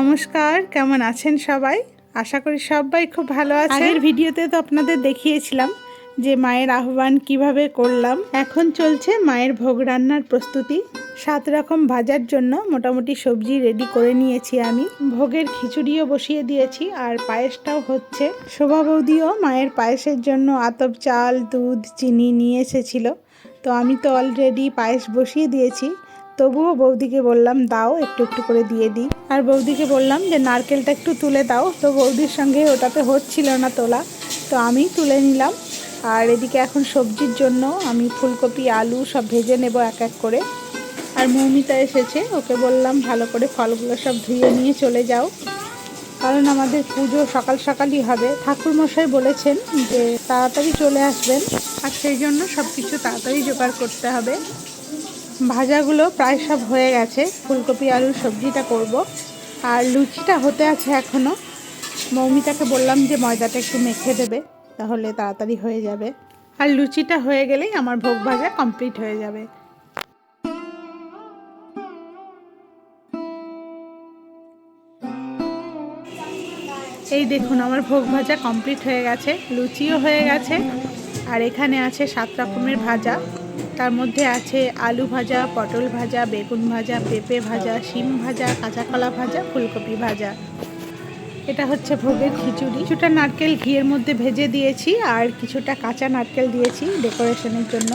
নমস্কার, কেমন আছেন সবাই? আশা করি সবাই খুব ভালো আছে আগের ভিডিওতে তো আপনাদের দেখিয়েছিলাম যে মায়ের আহ্বান কীভাবে করলাম। এখন চলছে মায়ের ভোগ রান্নার প্রস্তুতি। সাত রকম ভাজার জন্য মোটামুটি সবজি রেডি করে নিয়েছি আমি। ভোগের খিচুড়িও বসিয়ে দিয়েছি আর পায়েসটাও হচ্ছে। শোভা বৌদিও মায়ের পায়েসের জন্য আতপ চাল, দুধ, চিনি নিয়ে এসেছিল। তো আমি তো অলরেডি পায়েস বসিয়ে দিয়েছি। তবুও বৌদিকে বললাম, দাও, একটু একটু করে দিয়ে দিই। আর বৌদিকে বললাম যে, নারকেলটা একটু তুলে দাও। তো বৌদির সঙ্গে ওটাতে হচ্ছিল না তোলা, তো আমি তুলে নিলাম। আর এদিকে এখন সবজির জন্য আমি ফুলকপি, আলু সব ভেজে নেব এক এক করে। আর মৌমিতা এসেছে, ওকে বললাম, ভালো করে ফলগুলো সব ধুয়ে নিয়ে চলে যাও। কারণ আমাদের পুজো সকাল সকালই হবে। ঠাকুরমশাই বলেছেন যে, তাড়াতাড়ি চলে আসবেন। আর সেই জন্য সব কিছু তাড়াতাড়ি জোগাড় করতে হবে। ভাজাগুলো প্রায় সব হয়ে গেছে। ফুলকপি, আলুর সবজিটা করব। আর লুচিটা হতে আছে এখনও মৌমিতাকে বললাম যে ময়দাটা একটু মেখে দেবে, তাহলে তাড়াতাড়ি হয়ে যাবে। আর লুচিটা হয়ে গেলেই আমার ভোগ ভাজা কমপ্লিট হয়ে যাবে। এই দেখুন, আমার ভোগ ভাজা কমপ্লিট হয়ে গেছে, লুচিও হয়ে গেছে। আর এখানে আছে সাত রকমের ভাজা। তার মধ্যে আছে আলু ভাজা, পটল ভাজা, বেগুন ভাজা, পেঁপে ভাজা, শিম ভাজা, কাঁচা কলা ভাজা, ফুলকপি ভাজা। এটা হচ্ছে ভোগের খিচুড়ি। কিছুটা নারকেল ঘিয়ের মধ্যে ভেজে দিয়েছি আর কিছুটা কাঁচা নারকেল দিয়েছি ডেকোরেশনের জন্য।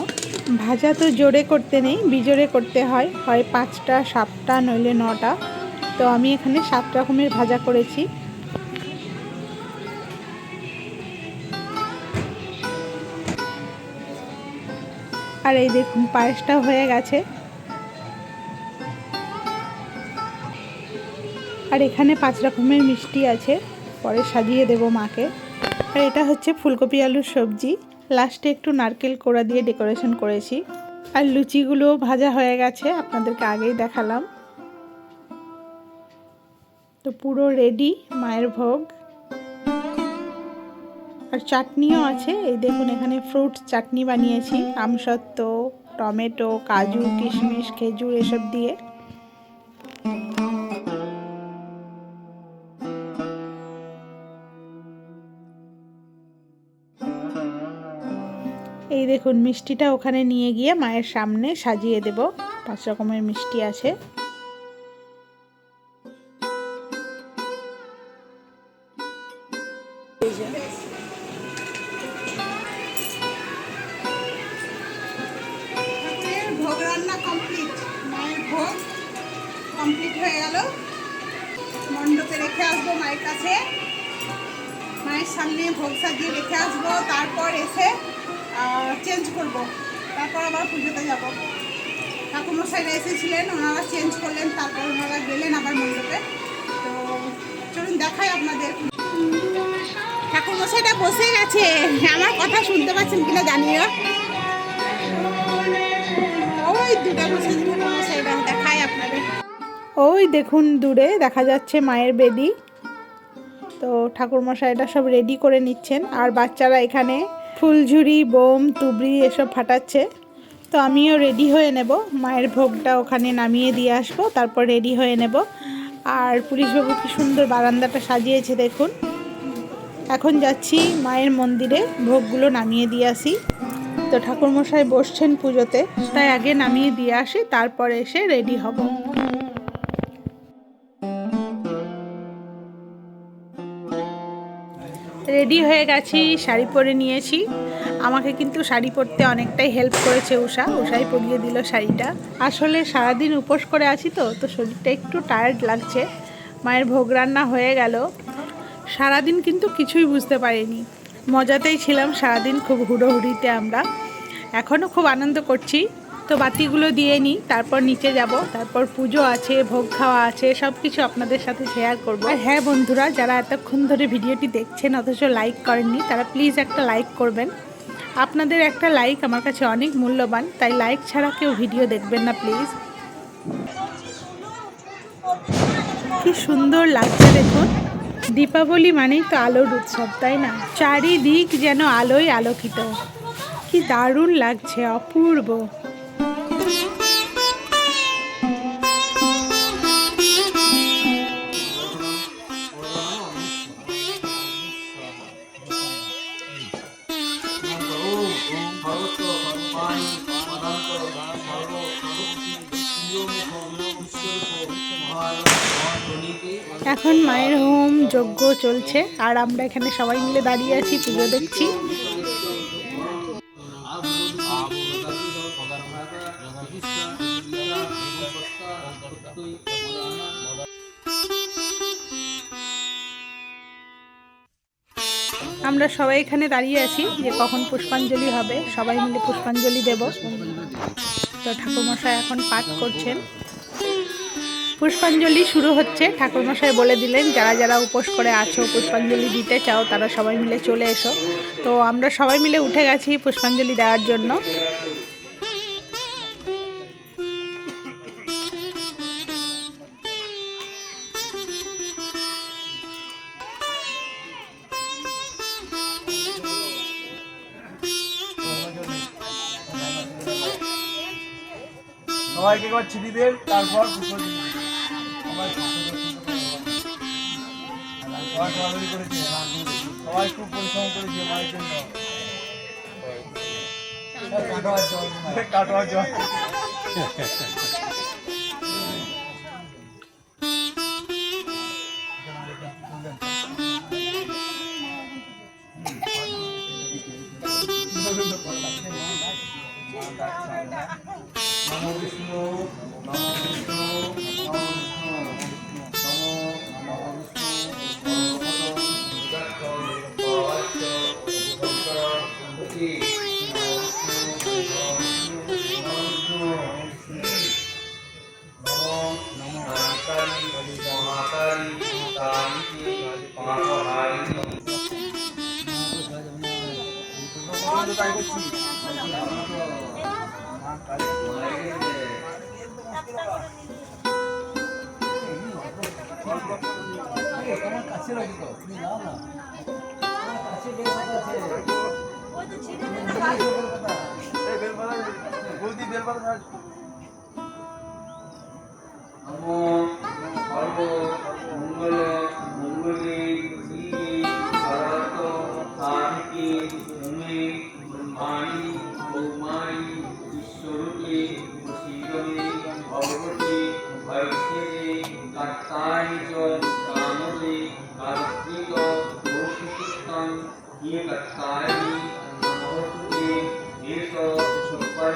ভাজা তো জোরে করতে নেই, বিজোরে করতে হয়। হয় পাঁচটা, সাতটা, নইলে নটা। তো আমি এখানে সাত রকমের ভাজা করেছি। আর এই দেখুন, পায়েসটা হয়ে গেছে। আর এখানে পাঁচ রকমের মিষ্টি আছে, পরে সাজিয়ে দেব মাকে। আর এটা হচ্ছে ফুলকপি আলুর সবজি। লাস্টে একটু নারকেল কোড়া দিয়ে ডেকোরেশন করেছি। আর লুচিগুলো ভাজা হয়ে গেছে, আপনাদেরকে আগেই দেখালাম। তো পুরো রেডি, মায়ের ভোগ। আর চাটনিও আছে। এই দেখুন, এখানে ফ্রুট চাটনি বানিয়েছি। আমসত্ত্ব টমেটো, কাজু, কিশমিশ, খেজুর, এসব দিয়ে। এই দেখুন, মিষ্টিটা ওখানে নিয়ে গিয়ে মায়ের সামনে সাজিয়ে দেব। পাঁচ রকমের মিষ্টি আছে। কমপ্লিট মায়ের ভোগ কমপ্লিট হয়ে গেল। মণ্ডপে রেখে আসব মায়ের কাছে। মায়ের সামনে ভোগ সাজিয়ে রেখে আসব। তারপর এসে চেঞ্জ করব। তারপর আবার পুজোতে যাব। ঠাকুরমশাইরা এসেছিলেন, ওনারা চেঞ্জ করলেন, তারপর ওনারা গেলেন আবার মণ্ডপে। তো চলুন, দেখাই আপনাদের। ঠাকুরমশাইটা বসে গেছে। আমার কথা শুনতে পাচ্ছেন কিনা জানিও ওই দেখুন দূরে দেখা যাচ্ছে মায়ের বেদি। তো ঠাকুরমশাইটা সব রেডি করে নিচ্ছেন। আর বাচ্চারা এখানে ফুলঝুরি, বোম, তুবড়ি এসব ফাটাচ্ছে। তো আমিও রেডি হয়ে নেব। মায়ের ভোগটা ওখানে নামিয়ে দিয়ে আসব, তারপর রেডি হয়ে নেব। আর পুলিশবাবু কি সুন্দর বারান্দাটা সাজিয়েছে দেখুন। এখন যাচ্ছি মায়ের মন্দিরে, ভোগগুলো নামিয়ে দিয়ে আসি। তো ঠাকুরমশাই বসছেন পুজোতে, তাই আগে নামিয়ে দিয়ে আসি, তারপরে এসে রেডি হব। রেডি হয়ে গেছি, শাড়ি পরে নিয়েছি। আমাকে কিন্তু শাড়ি পরতে অনেকটাই হেল্প করেছে উষা উষাই পরিয়ে দিল শাড়িটা। আসলে সারাদিন উপোস করে আছি তো তো শরীরটা একটু টায়ার্ড লাগছে। মায়ের ভোগ রান্না হয়ে গেল। সারাদিন কিন্তু কিছুই বুঝতে পারিনি। মজাতেই ছিলাম, সারাদিন খুব হুড়োহুড়িতে আমরা। এখনও খুব আনন্দ করছি। তো বাতিগুলো দিয়ে নিই, তারপর নিচে যাব, তারপর পুজো আছে, ভোগ খাওয়া আছে সব কিছু আপনাদের সাথে শেয়ার করব। আর হ্যাঁ বন্ধুরা, যারা এতক্ষণ ধরে ভিডিওটি দেখছেন, অথচ লাইক করেননি, তারা প্লিজ একটা লাইক করবেন। আপনাদের একটা লাইক আমার কাছে অনেক মূল্যবান, তাই লাইক ছাড়া কেউ ভিডিও দেখবেন না প্লিজ কি সুন্দর লাগছে দেখুন। দীপাবলি মানেই তো আলোর উৎসব, তাই না? চারিদিক যেন আলোয় আলোকিত। কি দারুণ লাগছে, অপূর্ব। এখন মায়ের হোম যজ্ঞ চলছে, আর আমরা এখানে সবাই মিলে দাঁড়িয়ে আছি, পুজো দেখছি। আমরা সবাই এখানে দাঁড়িয়ে আছি যে কখন পুষ্পাঞ্জলি হবে, সবাই মিলে পুষ্পাঞ্জলি দেব। তো ঠাকুরমশাই এখন পাঠ করছেন। পুষ্পাঞ্জলি শুরু হচ্ছে। ঠাকুরমশাই বলে দিলেন, যারা যারা উপোস করে আছো, পুষ্পাঞ্জলি দিতে চাও, তারা সবাই মিলে চলে এসো। তো আমরা সবাই মিলে উঠে গেছি পুষ্পাঞ্জলি দেওয়ার জন্য। সবাইকে তারপর সবাই দৌড়াদৌড়ি করেছে সবাই খুব পরিশ্রম করেছে মায়ের জন্য কাটোয়ার জল। নমো বিষ্ণু তোমার কাছে রাখি তো তুমি যাও মঙ্গল ये लगता है कि नौ सौ एक सौ छप्पन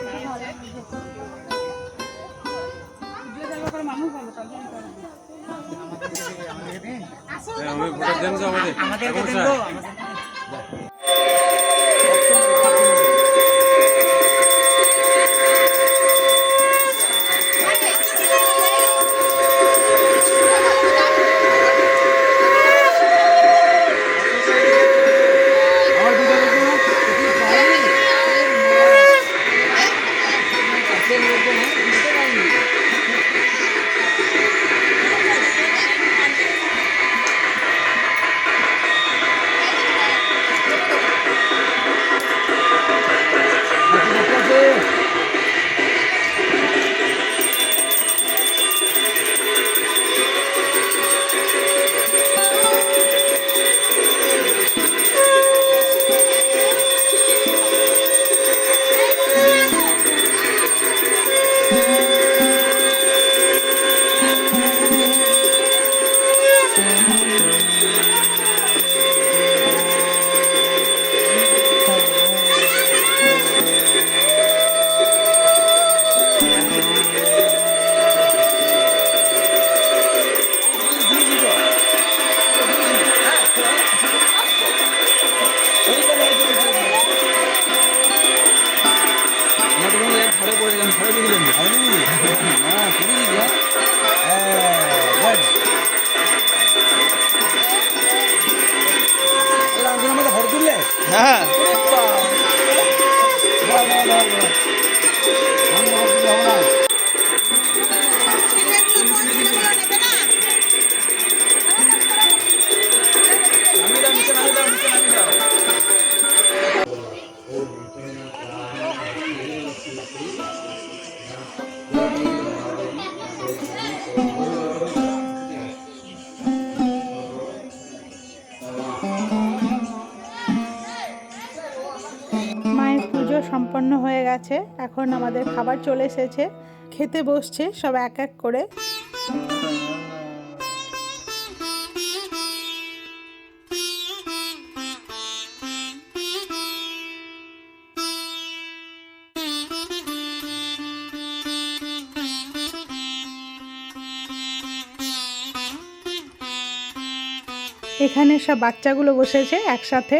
আপনার পুজো খারাপ আমাদের আমাদের। Thank মায়ের এখন আমাদের খাবার চলে এসেছে। খেতে বসছে সব এক এক করে। এখানে সব বাচ্চাগুলো বসেছে একসাথে।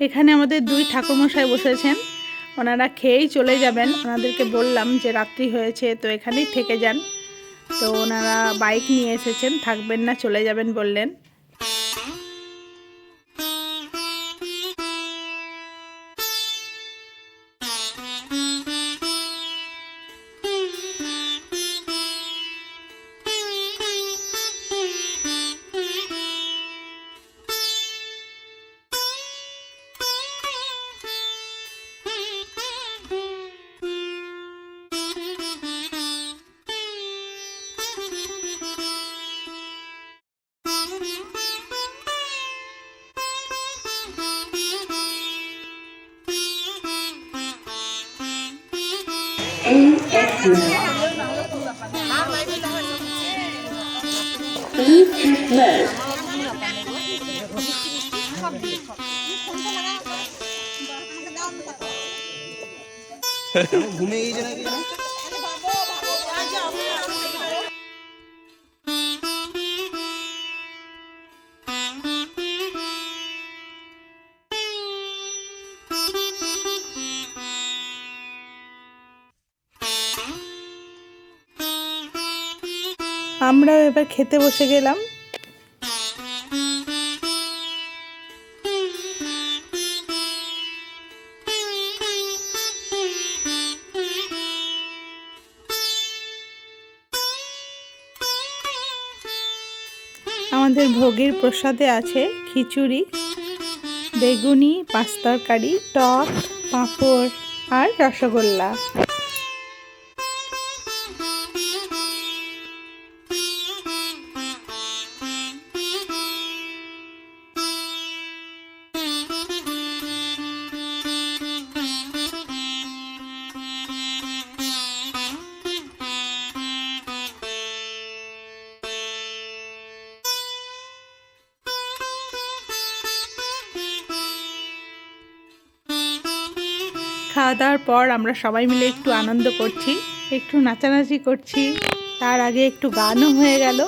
এখানে আমাদের দুই ঠাকুরমশাই বসেছেন। ওনারা খেয়েই চলে যাবেন। ওনাদেরকে বললাম যে রাত্রি হয়েছে, তো এখানেই থেকে যান। তো ওনারা বাইক নিয়ে এসেছেন, থাকবেন না, চলে যাবেন বললেন। ঘুমিয়ে গিয়েছে নাকি আমরাও এবার খেতে বসে গেলাম। আমাদের ভোগের প্রসাদে আছে খিচুড়ি, বেগুনি, পাঁচ তরকারি, টক, পাঁপড় আর রসগোল্লা। খাওয়া দাওয়ার পর আমরা সবাই মিলে একটু আনন্দ করছি, একটু নাচানাচি করছি। তার আগে একটু গানও হয়ে গেল,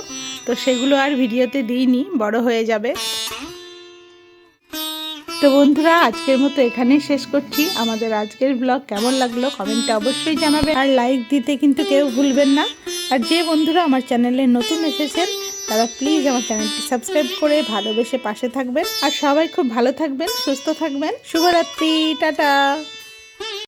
তো সেগুলো আর ভিডিওতে দিইনি, বড় হয়ে যাবে। তো বন্ধুরা, আজকের মতো এখানেই শেষ করছি। আমাদের আজকের ব্লগ কেমন লাগল কমেন্টে অবশ্যই জানাবে আর লাইক দিতে কিন্তু কেউ ভুলবেন না। আর যে বন্ধুরা আমার চ্যানেলে নতুন এসেছেন, তারা প্লিজ আমার চ্যানেলটি সাবস্ক্রাইব করে ভালোবেসে পাশে থাকবেন। আর সবাই খুব ভালো থাকবেন, সুস্থ থাকবেন। শুভরাত্রি, টাটা।